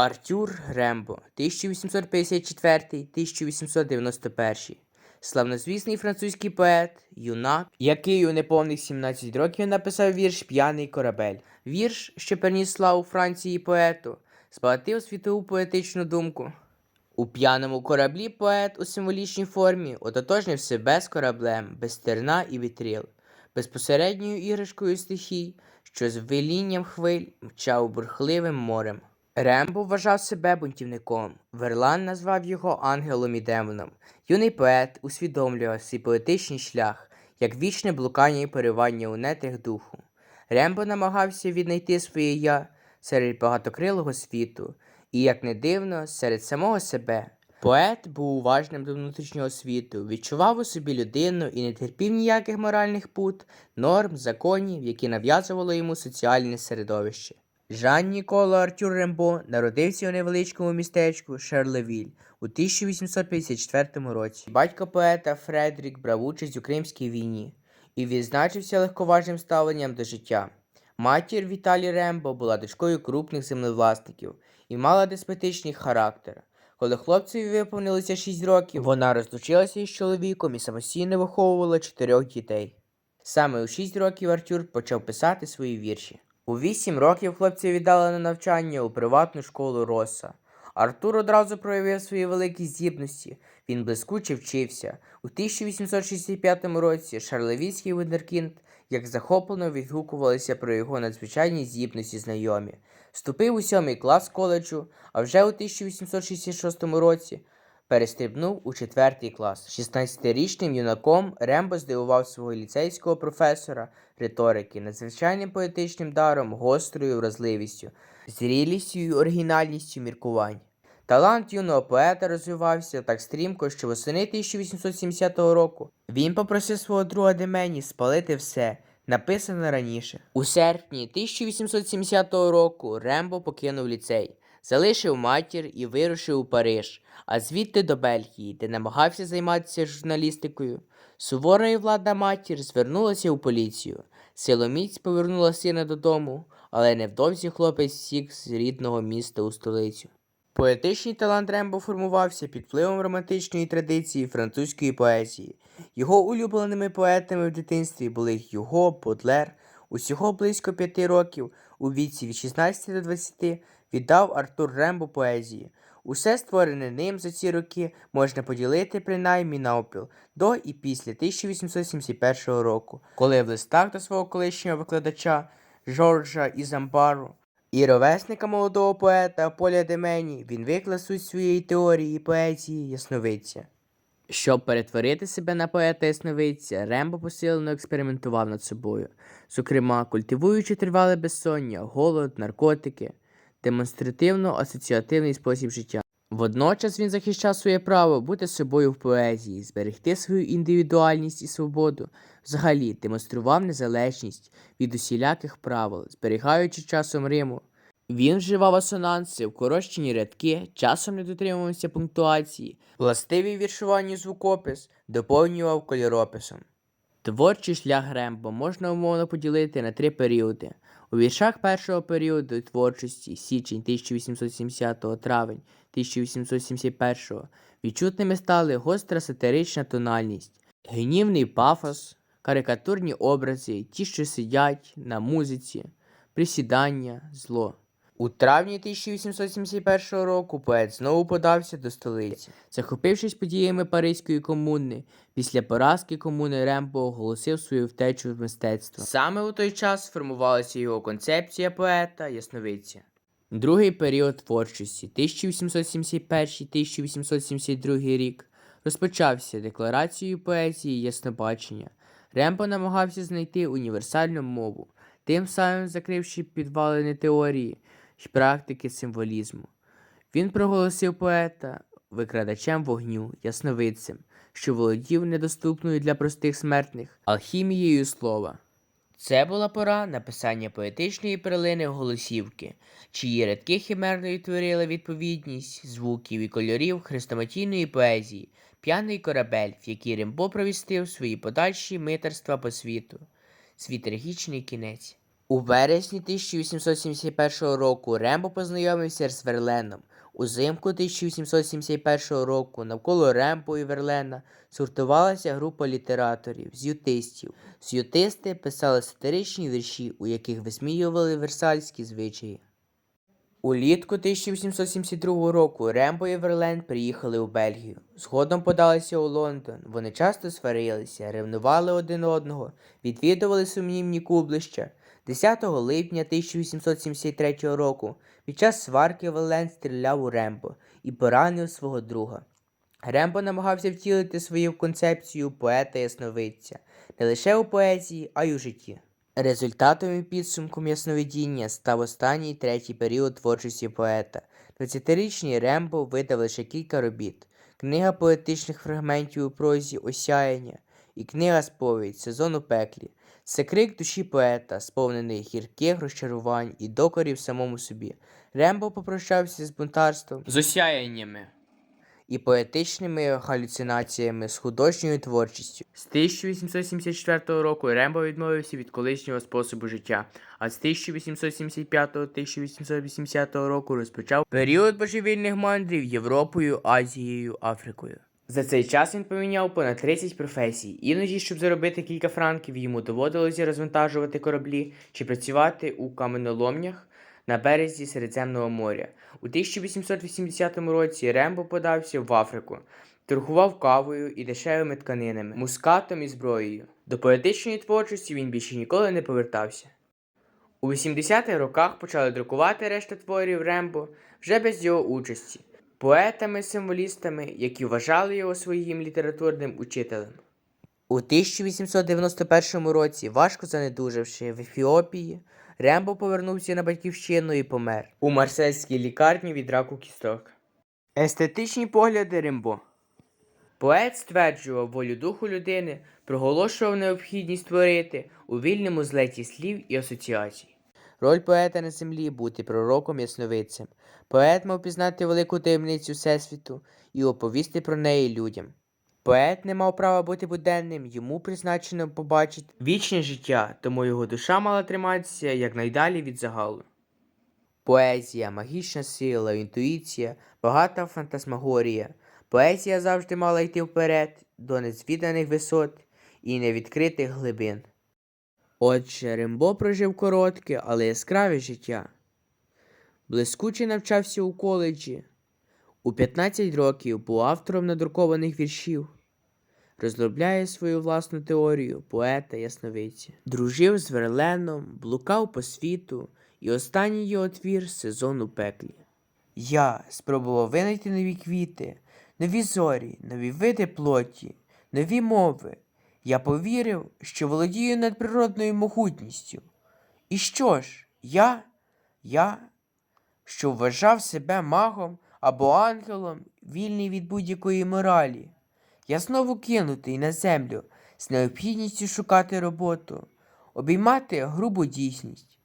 Артюр Рембо, 1854-1891. Славнозвісний французький поет, юнак, який у неповних 17 років написав вірш П'яний корабель. Вірш, що переніс славу Франції поету, збагатив світову поетичну думку. У п'яному кораблі поет у символічній формі ототожнив себе з кораблем, без терна і вітрил, безпосередньою іграшкою стихій, що з велінням хвиль мчав бурхливим морем. Рембо вважав себе бунтівником. Верлан назвав його ангелом і демоном. Юний поет усвідомлював свій поетичний шлях, як вічне блукання і поривання у нетрях духу. Рембо намагався віднайти своє я серед багатокрилого світу, і, як не дивно, серед самого себе. Поет був уважним до внутрішнього світу, відчував у собі людину і не терпів ніяких моральних пут, норм, законів, які нав'язувало йому соціальне середовище. Жан Ніколо Артюр Рембо народився у невеличкому містечку Шарлевіль у 1854 році. Батько поета Фредрік брав участь у Кримській війні і відзначився легковажним ставленням до життя. Матір Віталі Рембо була дочкою крупних землевласників і мала деспотичний характер. Коли хлопцеві виповнилося 6 років, вона розлучилася із чоловіком і самостійно виховувала чотирьох дітей. Саме у 6 років Артюр почав писати свої вірші. У 8 років хлопця віддали на навчання у приватну школу Роса. Артур одразу проявив свої великі здібності. Він блискуче вчився. У 1865 році Шарлевійський вундеркінд, як захоплено відгукувалися про його надзвичайні здібності знайомі. Вступив у сьомий клас коледжу, а вже у 1866 році перестрибнув у четвертий клас. 16-річним юнаком Рембо здивував свого ліцейського професора риторики надзвичайним поетичним даром, гострою вразливістю, зрілістю і оригінальністю міркувань. Талант юного поета розвивався так стрімко, що восени 1870 року він попросив свого друга Демені спалити все, написане раніше. У серпні 1870 року Рембо покинув ліцей, залишив матір і вирушив у Париж, а звідти до Бельгії, де намагався займатися журналістикою. Сувора і влада матір звернулася у поліцію. Силоміць повернула сина додому, але невдовзі хлопець втік з рідного міста у столицю. Поетичний талант Рембо формувався під впливом романтичної традиції французької поезії. Його улюбленими поетами в дитинстві були Юго, Бодлер. Усього близько п'яти років, у віці від 16 до 20, віддав Артур Рембо поезії. Усе створене ним за ці роки можна поділити принаймні навпіл до і після 1871 року, коли в листах до свого колишнього викладача Жоржа Ізамбару і ровесника молодого поета Поля Демені він виклав суть своєї теорії і поезії Ясновидця. Щоб перетворити себе на поета Ясновидця, Рембо посилено експериментував над собою, зокрема, культивуючи тривале безсоння, голод, наркотики, демонстративно-асоціативний спосіб життя. Водночас він захищав своє право бути собою в поезії, зберегти свою індивідуальність і свободу, взагалі демонстрував незалежність від усіляких правил, зберігаючи часом Риму. Він вживав асонанси, вкорочені рядки, часом не дотримувався пунктуації, властивий віршуванню звукопис доповнював кольорописом. Творчий шлях Рембо можна умовно поділити на три періоди. У віршах першого періоду творчості січень 1870 травень 1871 відчутними стали гостра сатирична тональність, гнівний пафос, карикатурні образи, ті, що сидять на музиці, присідання, зло. У травні 1871 року поет знову подався до столиці. Захопившись подіями Паризької комуни, після поразки комуни Рембо оголосив свою втечу в мистецтво. Саме у той час сформувалася його концепція поета Ясновидця. Другий період творчості 1871-1872 рік розпочався декларацією поезії Яснобачення. Рембо намагався знайти універсальну мову, тим самим закривши підвалини теорії й практики символізму. Він проголосив поета викрадачем вогню, ясновидцем, що володів недоступною для простих смертних алхімією слова. Це була пора написання поетичної перлини голосівки, чиї рядки химерно творили відповідність звуків і кольорів хрестоматійної поезії, п'яний корабель, в який Рембо провістив свої подальші митерства по світу. Свій трагічний кінець. У вересні 1871 року Рембо познайомився з Верленом. Узимку 1871 року навколо Рембо і Верлена сортувалася група літераторів, з'ютистів. З'ютисти писали сатиричні вірші, у яких висміювали версальські звичаї. Улітку 1872 року Рембо і Верлен приїхали у Бельгію. Згодом подалися у Лондон. Вони часто сварилися, ревнували один одного, відвідували сумнівні кублища. 10 липня 1873 року під час сварки Верлен стріляв у Рембо і поранив свого друга. Рембо намагався втілити свою концепцію поета ясновидця не лише у поезії, а й у житті. Результатом і підсумком ясновидіння став останній третій період творчості поета. 20-річний Рембо видав лише кілька робіт: книга поетичних фрагментів у прозі Осяяння і книга сповідь Сезон у пеклі. Це крик душі поета, сповнений гірких розчарувань і докорів самому собі. Рембо попрощався з бунтарством, з осяяннями і поетичними галюцинаціями з художньою творчістю. З 1874 року Рембо відмовився від колишнього способу життя, а з 1875-1880 року розпочав період божевільних мандрів Європою, Азією, Африкою. За цей час він поміняв понад 30 професій. Іноді, щоб заробити кілька франків, йому доводилося розвантажувати кораблі чи працювати у каменоломнях на березі Середземного моря. У 1880 році Рембо подався в Африку, торгував кавою і дешевими тканинами, мускатом і зброєю. До поетичної творчості він більше ніколи не повертався. У 80-х роках почали друкувати решта творів Рембо вже без його участі, поетами-символістами, які вважали його своїм літературним учителем. У 1891 році, важко занедужавши в Ефіопії, Рембо повернувся на батьківщину і помер у марсельській лікарні від раку кісток. Естетичні погляди Рембо Поет стверджував волю духу людини, проголошував необхідність творити у вільному злеті слів і асоціацій. Роль поета на землі бути пророком ясновидцем. Поет мав пізнати велику таємницю Всесвіту і оповісти про неї людям. Поет не мав права бути буденним, йому призначено побачити вічне життя, тому його душа мала триматися якнайдалі від загалу. Поезія, магічна сила, інтуїція, багата фантасмагорія. Поезія завжди мала йти вперед до незвіданих висот і невідкритих глибин. Отже, Римбо прожив коротке, але яскраве життя. Блискуче навчався у коледжі. У 15 років був автором надрукованих віршів. Розробляє свою власну теорію поета ясновидця. Дружив з Верленом, блукав по світу, і останній його твір сезон у пеклі. Я спробував винайти нові квіти, нові зорі, нові види плоті, нові мови. Я повірив, що володію надприродною могутністю. І що ж, я, я, що вважав себе магом або ангелом, вільний від будь-якої моралі. Я знову кинутий на землю з необхідністю шукати роботу, обіймати грубу дійсність.